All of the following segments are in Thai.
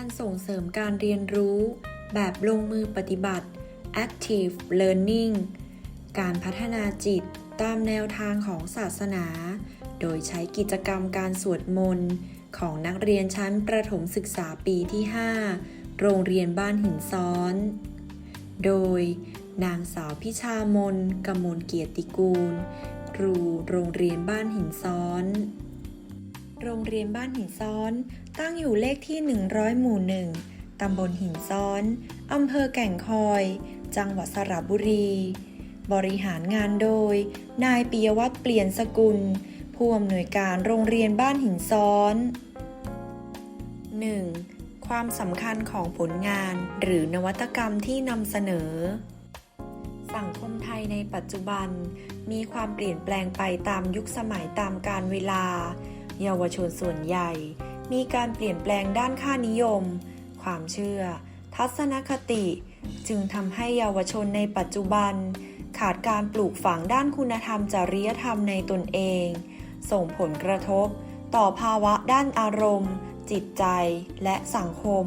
การส่งเสริมการเรียนรู้ แบบลงมือปฏิบัติ active learning การพัฒนาจิตตามแนวทางของศาสนา โดยใช้กิจกรรมการสวดมนต์ ของนักเรียนชั้นประถมศึกษาปีที่ 5 โรงเรียนบ้านหินซ้อน โดย นางสาวพิชามนกมลเกียรติกูล ครูโรงเรียนบ้านหินซ้อน โรงเรียนบ้านหินซ้อน ตั้งอยู่เลขที่ 100 หมู่หนึ่งตำบลหินซ้อน อำเภอแก่งคอย จังหวัดสระบุรี บริหารงานโดย นายปิยวัฒน์เปลี่ยนสกุล ผู้อำนวยการโรงเรียนบ้านหินซ้อน 1. ความสำคัญของผลงานหรือนวัตกรรมที่นำเสนอ สังคมไทยในปัจจุบัน มีความเปลี่ยนแปลงไปตามยุคสมัยตามกาลเวลา เยาวชนส่วนใหญ่ มีการเปลี่ยนแปลงด้านค่านิยม ความเชื่อ ทัศนคติ จึงทำให้เยาวชนในปัจจุบัน ขาดการปลูกฝังด้านคุณธรรมจริยธรรมในตนเอง ส่งผลกระทบ ต่อภาวะด้านอารมณ์ จิตใจ และสังคม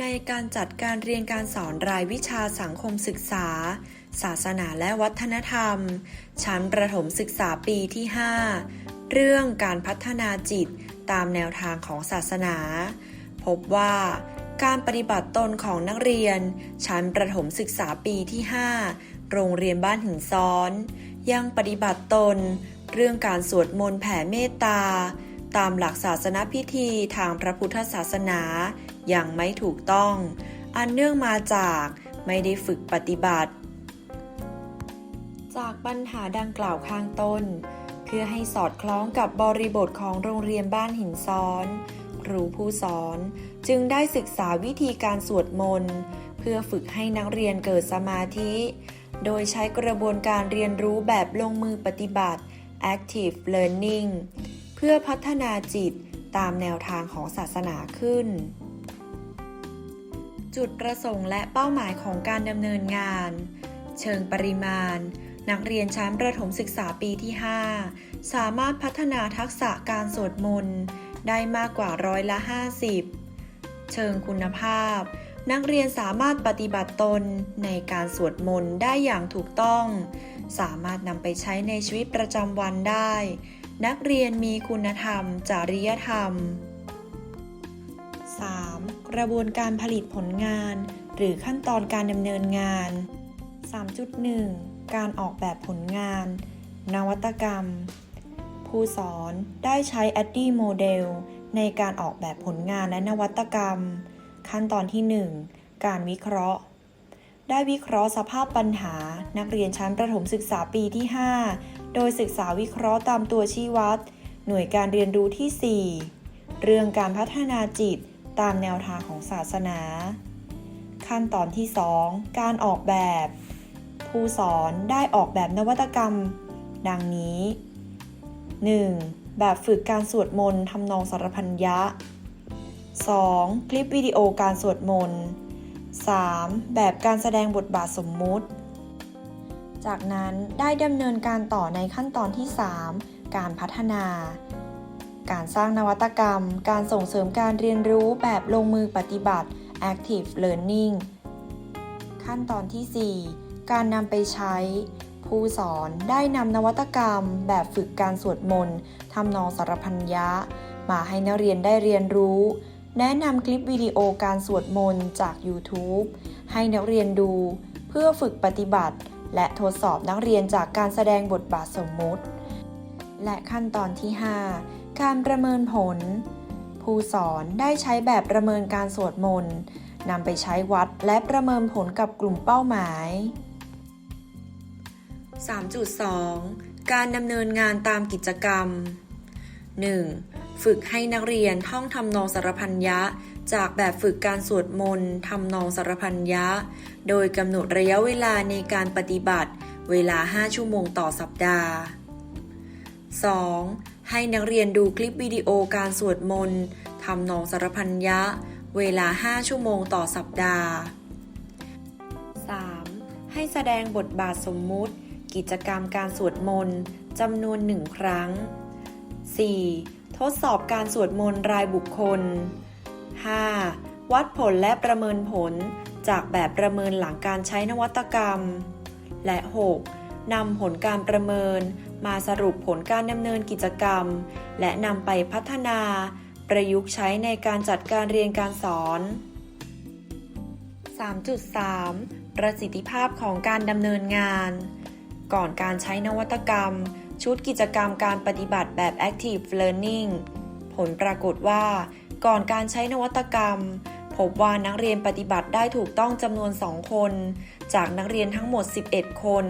ในการจัดการเรียนการสอนรายวิชาสังคมศึกษาศาสนาและวัฒนธรรม ชั้นประถมศึกษาปีที่ 5 เรื่องการพัฒนาจิตตามแนวทางของศาสนา พบว่าการปฏิบัติตนของนักเรียน ชั้นประถมศึกษาปีที่ 5 โรงเรียนบ้านหินซ้อน ยังปฏิบัติตน เรื่องการสวดมนต์แผ่เมตตา ตามหลักศาสนพิธีทางพระพุทธศาสนาอย่างไม่ถูกต้อง อันเนื่องมาจากไม่ได้ฝึกปฏิบัติ จากปัญหาดังกล่าวข้างต้น เพื่อให้สอดคล้องกับบริบทของโรงเรียนบ้านหินซ้อน ครูผู้สอนจึงได้ศึกษาวิธีการสวดมนต์ เพื่อฝึกให้นักเรียนเกิดสมาธิ โดยใช้กระบวนการเรียนรู้แบบลงมือปฏิบัติ active learning เพื่อพัฒนาจิตตามแนวทางของศาสนาขึ้น จุดประสงค์และเป้าหมายของการดำเนินงาน เชิงปริมาณ นักเรียนชั้นประถมศึกษาปีที่ 5 สามารถพัฒนาทักษะการสวดมนต์ได้มากกว่าร้อยละ 50 เชิงคุณภาพ นักเรียนสามารถปฏิบัติตนในการสวดมนต์ได้อย่างถูกต้อง สามารถนำไปใช้ในชีวิตประจำวันได้ นักเรียนมีคุณธรรม จริยธรรม 3. กระบวนการผลิตผลงาน หรือขั้นตอนการดำเนินงาน 3.1 การออกแบบผลงาน นวัตกรรม ผู้สอนได้ใช้ a d d i Model ในการออกแบบผลงานและนวัตกรรม ขั้นตอนที่ 1 การวิเคราะห์ ได้วิเคราะห์สภาพปัญหา นักเรียนชั้นประถมศึกษาปีที่ 5 โดยศึกษาวิเคราะห์ตามตัวชี้วัด หน่วยการเรียนรู้ที่ 4 เรื่องการพัฒนาจิตตามแนวทางของศาสนา ขั้นตอนที่ 2 การออกแบบ ผู้สอนได้ออกแบบนวัตกรรม ดังนี้ 1. แบบฝึกการสวดมนต์ทำนองสารพันยะ 2. คลิปวิดีโอการสวดมนต์ 3. แบบการแสดงบทบาทสมมุติ จากนั้นได้ดำเนินการต่อในขั้นตอนที่ 3 การพัฒนา การสร้างนวัตกรรม การส่งเสริมการเรียนรู้แบบลงมือปฏิบัติ active learning ขั้นตอนที่ 4 การนำไปใช้ ผู้สอนได้นำนวัตกรรมแบบฝึกการสวดมนต์ทำนองสารพันยะ มาให้นักเรียนได้เรียนรู้ แนะนำคลิปวิดีโอการสวดมนต์จาก YouTube ให้นักเรียนดู เพื่อฝึกปฏิบัติ และทดสอบนักเรียนจากการแสดงบทบาทสมมุติ และขั้นตอนที่ 5 การประเมินผล ผู้สอนได้ใช้แบบประเมินการสวดมนต์นำไปใช้วัดและประเมินผลกับกลุ่มเป้าหมาย 3.2 การดำเนินงานตามกิจกรรม 1. ฝึกให้นักเรียนท่องทำนองสารพันยะ จากแบบฝึกการสวดมนต์ทำนองสารพันยะ โดยกำหนดระยะเวลาในการปฏิบัติ เวลา 5 ชั่วโมงต่อสัปดาห์ 2. ให้นักเรียนดูคลิปวิดีโอการสวดมนต์ทำนองสารพันยะ เวลา 5 ชั่วโมงต่อสัปดาห์ 3. ให้แสดงบทบาทสมมุติ กิจกรรมการสวดมนต์จำนวนหนึ่งครั้ง 4. ทดสอบการสวดมนต์รายบุคคล 5. วัดผลและประเมินผลจากแบบประเมินหลังการใช้นวัตกรรม และ 6. นำผลการประเมินมาสรุปผลการดำเนินกิจกรรม และนำไปพัฒนา ประยุกต์ใช้ในการจัดการเรียนการสอน 3.3 ประสิทธิภาพของการดำเนินงาน ก่อนการใช้นวัตกรรม ชุดกิจกรรมการปฏิบัติแบบ Active Learning ผลปรากฏว่า ก่อนการใช้นวัตกรรม พบว่านักเรียนปฏิบัติได้ถูกต้องจำนวน 2 คน จากนักเรียนทั้งหมด 11 คน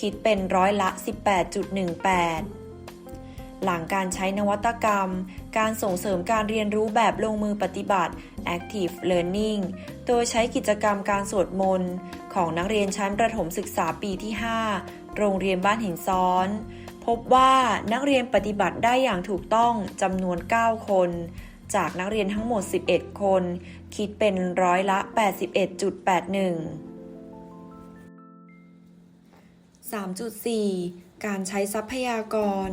คิดเป็นร้อยละ 18.18 หลังการใช้นวัตกรรม การส่งเสริมการเรียนรู้แบบลงมือปฏิบัติ Active Learning โดยใช้กิจกรรมการสวดมนต์ ของนักเรียนชั้นประถมศึกษาปีที่ 5 โรงเรียนบ้านหินซ้อน พบว่านักเรียนปฏิบัติได้อย่างถูกต้องจำนวน 9 คน จากนักเรียนทั้งหมด 11 คน คิดเป็นร้อยละ 81.81 3.4 การใช้ทรัพยากร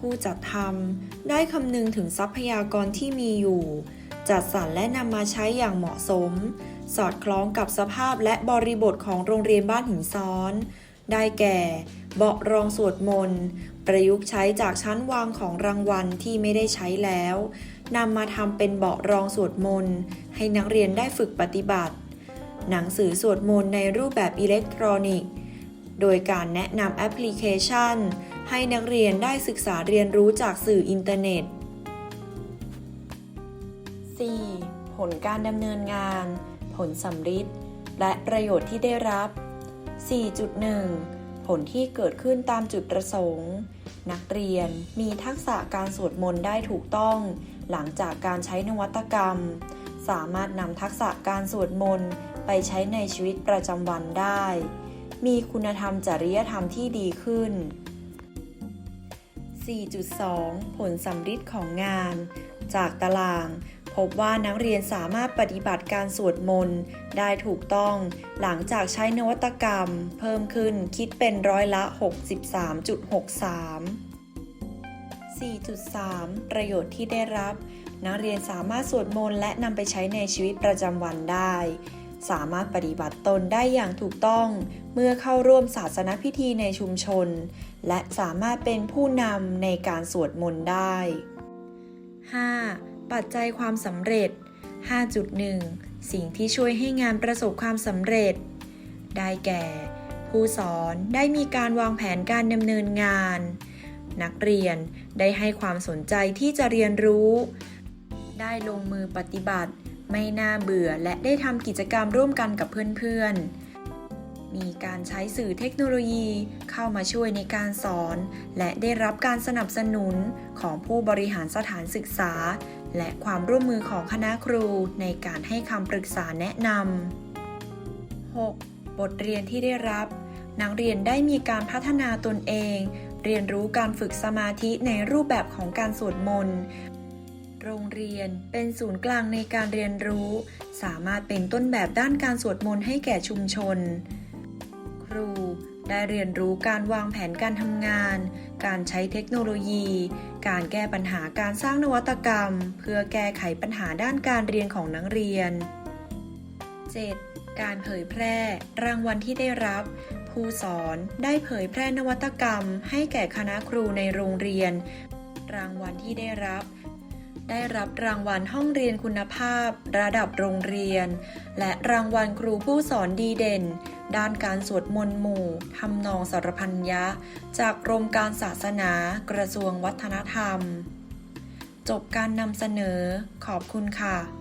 ผู้จัดทำได้คำนึงถึงทรัพยากรที่มีอยู่ จัดสรรและนำมาใช้อย่างเหมาะสม สอดคล้องกับสภาพและบริบทของโรงเรียนบ้านหินซ้อน ได้แก่ เบาะรองสวดมนต์ประยุกต์ใช้จากชั้นวางของรางวัลที่ไม่ได้ใช้แล้วนำมาทำเป็นเบาะรองสวดมนต์ให้นักเรียนได้ฝึกปฏิบัติ หนังสือสวดมนต์ในรูปแบบอิเล็กทรอนิกส์ โดยการแนะนำแอปพลิเคชัน ให้นักเรียนได้ศึกษาเรียนรู้จากสื่ออินเทอร์เน็ต 4. ผลการดำเนินงาน ผลสำฤทธิ์และประโยชน์ที่ได้รับ 4.1 ผลที่เกิดขึ้นตามจุดประสงค์ นักเรียนมีทักษะการสวดมนต์ได้ถูกต้อง หลังจากการใช้นวัตกรรม สามารถนำทักษะการสวดมนต์ไปใช้ในชีวิตประจำวันได้ มีคุณธรรมจริยธรรมที่ดีขึ้น 4.2 ผลสำฤทธิ์ของงาน จากตาราง พบว่านักเรียนสามารถปฏิบัติการสวดมนต์ได้ถูกต้อง หลังจากใช้นวัตกรรม เพิ่มขึ้นคิดเป็นร้อยละ 63.63 4.3 ประโยชน์ที่ได้รับ นักเรียนสามารถสวดมนต์และนำไปใช้ในชีวิตประจำวันได้ สามารถปฏิบัติตนได้อย่างถูกต้อง เมื่อเข้าร่วมศาสนพิธีในชุมชน และสามารถเป็นผู้นำในการสวดมนต์ได้ 5. ปัจจัยความสำเร็จ 5.1 สิ่งที่ช่วยให้งานประสบความสำเร็จ ได้แก่ ผู้สอนได้มีการวางแผนการดำเนินงาน นักเรียนได้ให้ความสนใจที่จะเรียนรู้ ได้ลงมือปฏิบัติ ไม่น่าเบื่อและได้ทำกิจกรรมร่วมกันกับเพื่อนๆ มีการใช้สื่อเทคโนโลยีเข้ามาช่วยในการสอน และได้รับการสนับสนุนของผู้บริหารสถานศึกษา และความร่วมมือของคณะครูในการให้คำปรึกษาแนะนำ 6. บทเรียนที่ได้รับ นักเรียนได้มีการพัฒนาตนเอง เรียนรู้การฝึกสมาธิในรูปแบบของการสวดมนต์โรงเรียนเป็นศูนย์กลางในการเรียนรู้ สามารถเป็นต้นแบบด้านการสวดมนต์ให้แก่ชุมชน ครู ได้เรียนรู้การวางแผนการทำงาน การใช้เทคโนโลยี การแก้ปัญหาการสร้างนวัตกรรม เพื่อแก้ไขปัญหาด้านการเรียนของนักเรียน 7. การเผยแพร่ รางวัลที่ได้รับ ผู้สอนได้เผยแพร่นวัตกรรม ให้แก่คณะครูในโรงเรียน รางวัลที่ได้รับ ได้รับรางวัลห้องเรียนคุณภาพ ระดับโรงเรียน และรางวัลครูผู้สอนดีเด่น ด้านการสวดมนต์หมู่ทำนองสารพันยะ จากกรมการศาสนากระทรวงวัฒนธรรม จบการนำเสนอขอบคุณค่ะ